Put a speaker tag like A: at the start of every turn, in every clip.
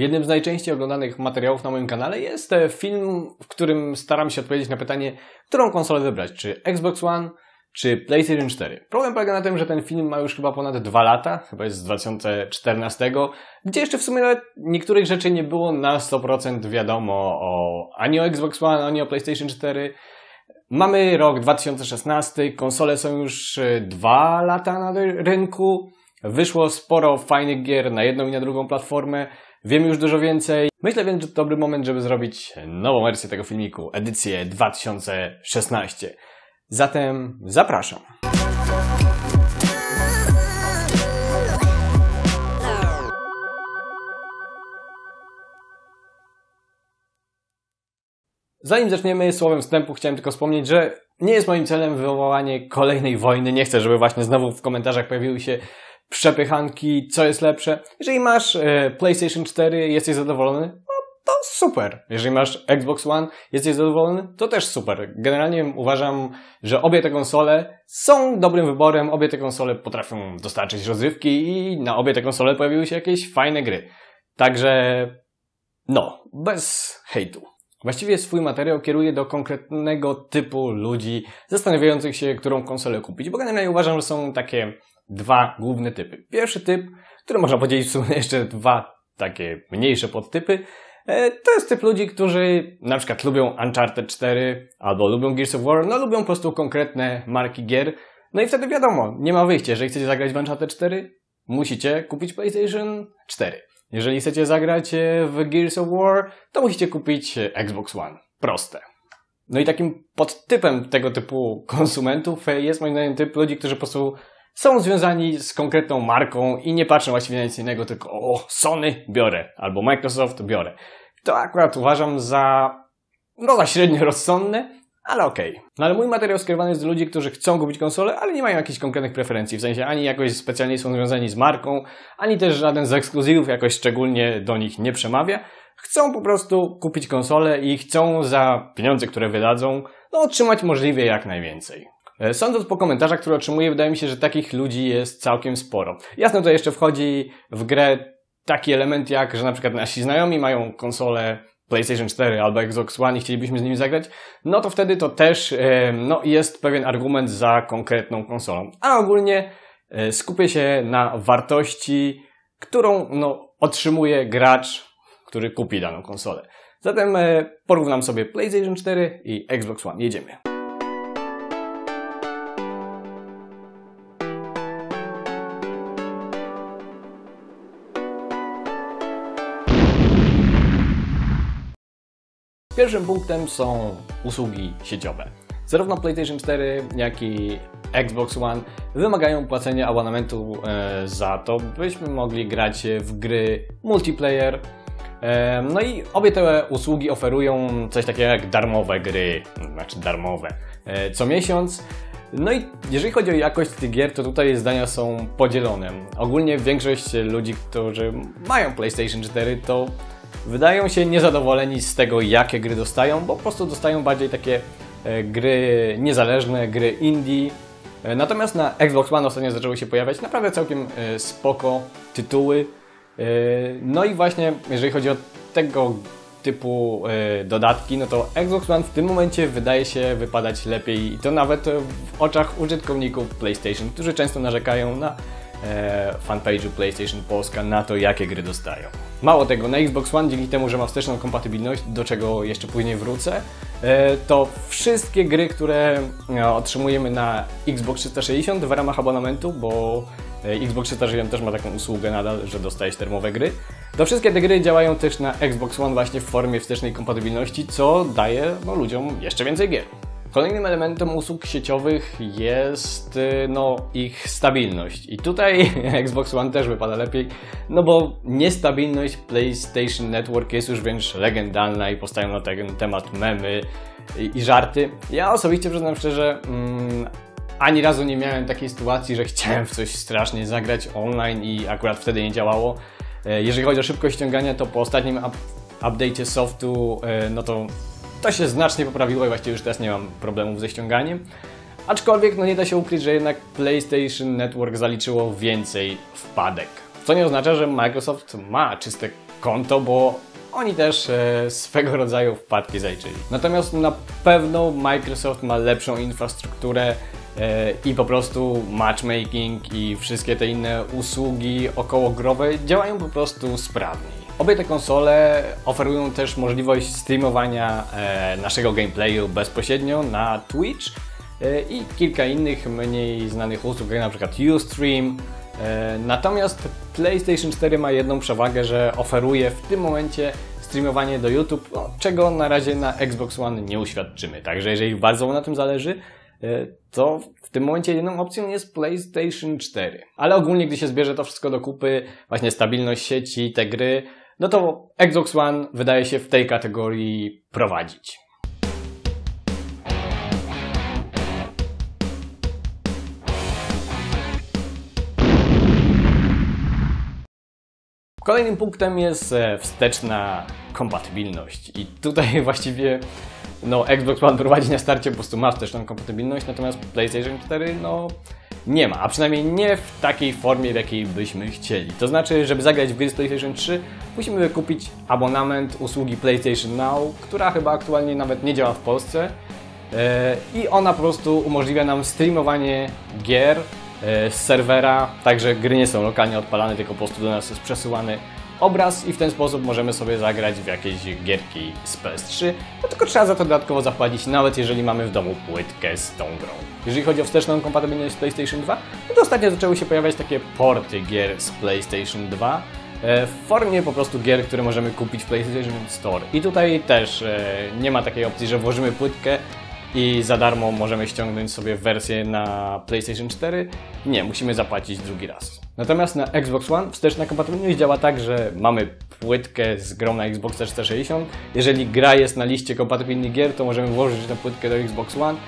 A: Jednym z najczęściej oglądanych materiałów na moim kanale jest e, film, w którym staram się odpowiedzieć na pytanie, którą konsolę wybrać, czy Xbox One, czy PlayStation 4. Problem polega na tym, że ten film ma już chyba ponad dwa lata, chyba jest z 2014, gdzie jeszcze w sumie nawet niektórych rzeczy nie było na 100% wiadomo o, ani o Xbox One, ani o PlayStation 4. Mamy rok 2016, konsole są już e, dwa lata na rynku, wyszło sporo fajnych gier na jedną i na drugą platformę, wiemy już dużo więcej. Myślę więc, że to dobry moment, żeby zrobić nową wersję tego filmiku, edycję 2016. Zatem zapraszam. Zanim zaczniemy słowem wstępu, chciałem tylko wspomnieć, że nie jest moim celem wywołanie kolejnej wojny. Nie chcę, żeby właśnie znowu w komentarzach pojawiły się przepychanki, co jest lepsze. Jeżeli masz e, PlayStation 4, jesteś zadowolony, no to super. Jeżeli masz Xbox One, jesteś zadowolony, to też super. Generalnie uważam, że obie te konsole są dobrym wyborem, obie te konsole potrafią dostarczyć rozrywki i na obie te konsole pojawiły się jakieś fajne gry. Także, no, bez hejtu. Właściwie swój materiał kieruję do konkretnego typu ludzi zastanawiających się, którą konsolę kupić, bo generalnie uważam, że są takie dwa główne typy. Pierwszy typ, który można podzielić w sumie jeszcze dwa takie mniejsze podtypy, e, to jest typ ludzi, którzy na przykład lubią Uncharted 4 albo lubią Gears of War, no lubią po prostu konkretne marki gier. No i wtedy wiadomo, nie ma wyjścia. Jeżeli chcecie zagrać w Uncharted 4, musicie kupić PlayStation 4. Jeżeli chcecie zagrać e, w Gears of War, to musicie kupić e, Xbox One. Proste. No i takim podtypem tego typu konsumentów jest moim zdaniem typ ludzi, którzy po prostu są związani z konkretną marką i nie patrzą właściwie na nic innego, tylko o, Sony biorę, albo Microsoft biorę. To akurat uważam za, no za średnio rozsądne, ale okej. Okay. No ale mój materiał skierowany jest do ludzi, którzy chcą kupić konsolę, ale nie mają jakichś konkretnych preferencji. W sensie ani jakoś specjalnie są związani z marką, ani też żaden z ekskluzywów jakoś szczególnie do nich nie przemawia. Chcą po prostu kupić konsolę i chcą za pieniądze, które wydadzą, no otrzymać możliwie jak najwięcej. E, sądząc po komentarzach, które otrzymuję, wydaje mi się, że takich ludzi jest całkiem sporo. Jasne, to jeszcze wchodzi w grę taki element jak, że na przykład nasi znajomi mają konsolę PlayStation 4 albo Xbox One i chcielibyśmy z nimi zagrać, no to wtedy to też e, no, jest pewien argument za konkretną konsolą. A ogólnie e, skupię się na wartości, którą no, otrzymuje gracz, który kupi daną konsolę. Zatem porównam sobie PlayStation 4 i Xbox One. Jedziemy. Pierwszym punktem są usługi sieciowe. Zarówno PlayStation 4, jak i Xbox One wymagają płacenia abonamentu e, za to, byśmy mogli grać w gry multiplayer. E, no i obie te usługi oferują coś takiego jak darmowe gry, znaczy darmowe, e, co miesiąc. No i jeżeli chodzi o jakość tych gier, to tutaj zdania są podzielone. Ogólnie większość ludzi, którzy mają PlayStation 4, to wydają się niezadowoleni z tego, jakie gry dostają, bo po prostu dostają bardziej takie e, gry niezależne, gry indie. E, natomiast na Xbox One ostatnio zaczęły się pojawiać naprawdę całkiem e, spoko tytuły. No i właśnie, jeżeli chodzi o tego typu dodatki, no to Xbox One w tym momencie wydaje się wypadać lepiej i to nawet w oczach użytkowników PlayStation, którzy często narzekają na e, fanpage'u PlayStation Polska na to, jakie gry dostają. Mało tego, na Xbox One dzięki temu, że ma wsteczną kompatybilność, do czego jeszcze później wrócę, e, to wszystkie gry, które e, otrzymujemy na Xbox 360 w ramach abonamentu, bo e, Xbox 360 też ma taką usługę nadal, że dostajesz termowe gry, to wszystkie te gry działają też na Xbox One właśnie w formie wstecznej kompatybilności, co daje no, ludziom jeszcze więcej gier. Kolejnym elementem usług sieciowych jest y, no, ich stabilność. I tutaj Xbox One też wypada lepiej, no bo niestabilność PlayStation Network jest już wręcz legendarna i powstają na ten temat memy i, i żarty. Ja osobiście przyznam szczerze, mm, ani razu nie miałem takiej sytuacji, że chciałem w coś strasznie zagrać online i akurat wtedy nie działało. E, jeżeli chodzi o szybkość ściągania, to po ostatnim up update'cie softu, e, no to to się znacznie poprawiło i właściwie już teraz nie mam problemów ze ściąganiem. Aczkolwiek no nie da się ukryć, że jednak PlayStation Network zaliczyło więcej wpadek. Co nie oznacza, że Microsoft ma czyste konto, bo oni też e, swego rodzaju wpadki zajczyli. Natomiast na pewno Microsoft ma lepszą infrastrukturę e, i po prostu matchmaking i wszystkie te inne usługi okołogrowe działają po prostu sprawniej. Obie te konsole oferują też możliwość streamowania e, naszego gameplayu bezpośrednio na Twitch e, i kilka innych mniej znanych usług, jak na przykład Ustream. E, natomiast PlayStation 4 ma jedną przewagę, że oferuje w tym momencie streamowanie do YouTube, no, czego na razie na Xbox One nie uświadczymy. Także jeżeli bardzo na tym zależy, to w tym momencie jedyną opcją jest PlayStation 4. Ale ogólnie, gdy się zbierze to wszystko do kupy, właśnie stabilność sieci, te gry, no to Xbox One wydaje się w tej kategorii prowadzić. Kolejnym punktem jest e, wsteczna kompatybilność. I tutaj właściwie no, Xbox One prowadzi na starcie po prostu ma wsteczną kompatybilność, natomiast PlayStation 4 no, nie ma, a przynajmniej nie w takiej formie, w jakiej byśmy chcieli. To znaczy, żeby zagrać w gry z PlayStation 3, musimy wykupić abonament usługi PlayStation Now, która chyba aktualnie nawet nie działa w Polsce. E, I ona po prostu umożliwia nam streamowanie gier e, z serwera, także gry nie są lokalnie odpalane, tylko po prostu do nas jest przesyłany obraz i w ten sposób możemy sobie zagrać w jakieś gierki z PS3, no tylko trzeba za to dodatkowo zapłacić, nawet jeżeli mamy w domu płytkę z tą grą. Jeżeli chodzi o wsteczną kompatybilność z PlayStation 2, no to ostatnio zaczęły się pojawiać takie porty gier z PlayStation 2, e, w formie po prostu gier, które możemy kupić w PlayStation Store. I tutaj też e, nie ma takiej opcji, że włożymy płytkę i za darmo możemy ściągnąć sobie wersję na PlayStation 4. Nie, musimy zapłacić drugi raz. Natomiast na Xbox One wsteczna kompatybilność działa tak, że mamy płytkę z grą na Xbox 360. Jeżeli gra jest na liście kompatybilnych gier, to możemy włożyć tę płytkę do Xbox One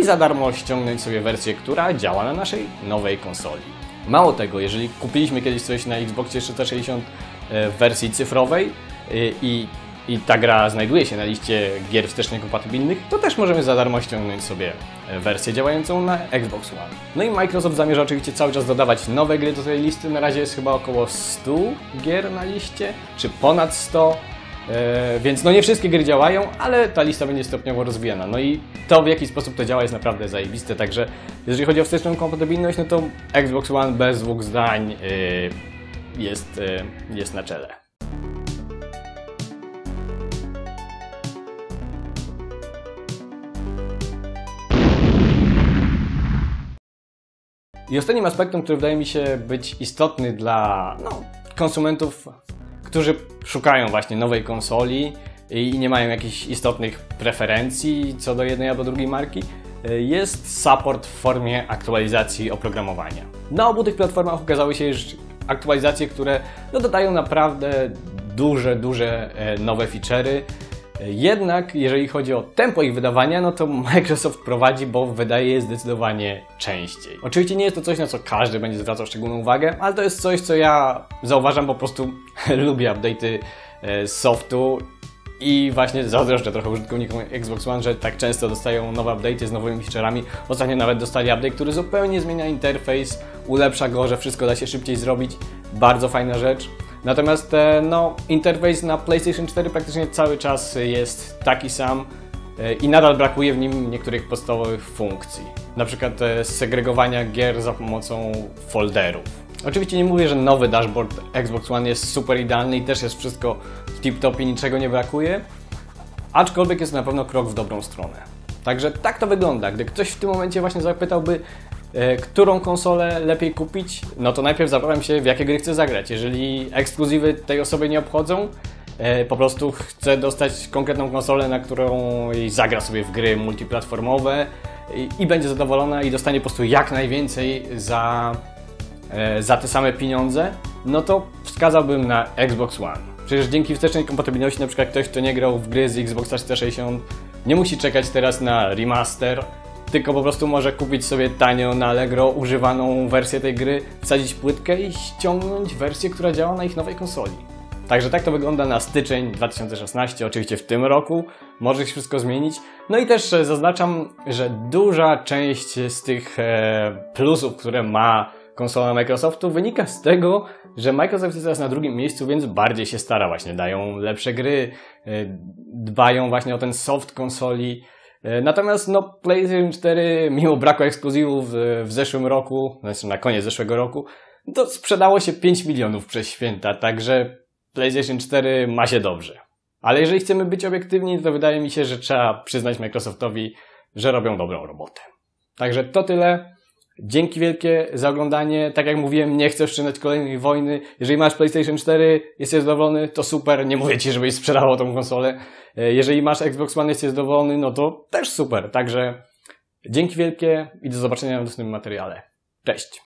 A: i za darmo ściągnąć sobie wersję, która działa na naszej nowej konsoli. Mało tego, jeżeli kupiliśmy kiedyś coś na Xbox 360 e, w wersji cyfrowej e, i i ta gra znajduje się na liście gier wstecznie kompatybilnych, to też możemy za darmo ściągnąć sobie e, wersję działającą na Xbox One. No i Microsoft zamierza oczywiście cały czas dodawać nowe gry do tej listy. Na razie jest chyba około 100 gier na liście, czy ponad 100. E, więc no nie wszystkie gry działają, ale ta lista będzie stopniowo rozwijana. No i to w jaki sposób to działa jest naprawdę zajebiste, także jeżeli chodzi o wsteczną kompatybilność, no to Xbox One bez dwóch zdań e, jest, jest na czele. I ostatnim aspektem, który wydaje mi się być istotny dla no, konsumentów, którzy szukają właśnie nowej konsoli i nie mają jakichś istotnych preferencji co do jednej albo drugiej marki, jest support w formie aktualizacji oprogramowania. Na obu tych platformach okazały się już aktualizacje, które no, dodają naprawdę duże, duże e, nowe feature'y, jednak jeżeli chodzi o tempo ich wydawania, no to Microsoft prowadzi, bo wydaje je zdecydowanie częściej. Oczywiście nie jest to coś, na co każdy będzie zwracał szczególną uwagę, ale to jest coś, co ja zauważam, po prostu lubię update'y e, softu i właśnie zazdroszczę trochę użytkownikom Xbox One, że tak często dostają nowe update'y z nowymi feature'ami. Ostatnio nawet dostali update, który zupełnie zmienia interfejs, ulepsza go, że wszystko da się szybciej zrobić. Bardzo fajna rzecz. Natomiast e, no, interfejs na PlayStation 4 praktycznie cały czas jest taki sam e, i nadal brakuje w nim niektórych podstawowych funkcji. Na przykład e, segregowania gier za pomocą folderów. Oczywiście nie mówię, że nowy dashboard Xbox One jest super idealny i też jest wszystko tip-top i niczego nie brakuje, aczkolwiek jest na pewno krok w dobrą stronę. Także tak to wygląda. Gdy ktoś w tym momencie właśnie zapytałby, którą konsolę lepiej kupić, no to najpierw zapytam się, w jakie gry chcę zagrać. Jeżeli ekskluzywy tej osoby nie obchodzą, e, po prostu chcę dostać konkretną konsolę, na którą zagra sobie w gry multiplatformowe i, i będzie zadowolona i dostanie po prostu jak najwięcej za, e, za te same pieniądze, no to wskazałbym na Xbox One. Przecież dzięki wstecznej kompatybilności na przykład ktoś, kto nie grał w gry z Xbox 360 nie musi czekać teraz na remaster, tylko po prostu może kupić sobie tanio na Allegro używaną wersję tej gry, wsadzić płytkę i ściągnąć wersję, która działa na ich nowej konsoli. Także tak to wygląda na styczeń 2016, oczywiście w tym roku. Może się wszystko zmienić. No i też e, zaznaczam, że duża część z tych e, plusów, które ma konsola Microsoftu wynika z tego, że Microsoft jest teraz na drugim miejscu, więc bardziej się stara właśnie, dają lepsze gry, y, dbają właśnie o ten soft konsoli. Y, natomiast no, PlayStation 4, mimo braku ekskluzywów w zeszłym roku, znaczy na koniec zeszłego roku, to sprzedało się 5 milionów przez święta, także PlayStation 4 ma się dobrze. Ale jeżeli chcemy być obiektywni, to wydaje mi się, że trzeba przyznać Microsoftowi, że robią dobrą robotę. Także to tyle. Dzięki wielkie za oglądanie. Tak jak mówiłem, nie chcę wszczynać kolejnej wojny. Jeżeli masz PlayStation 4, jesteś zadowolony, to super. Nie mówię ci, żebyś sprzedawał tą konsolę. Jeżeli masz Xbox One, jesteś zadowolony, no to też super. Także dzięki wielkie i do zobaczenia w następnym materiale. Cześć!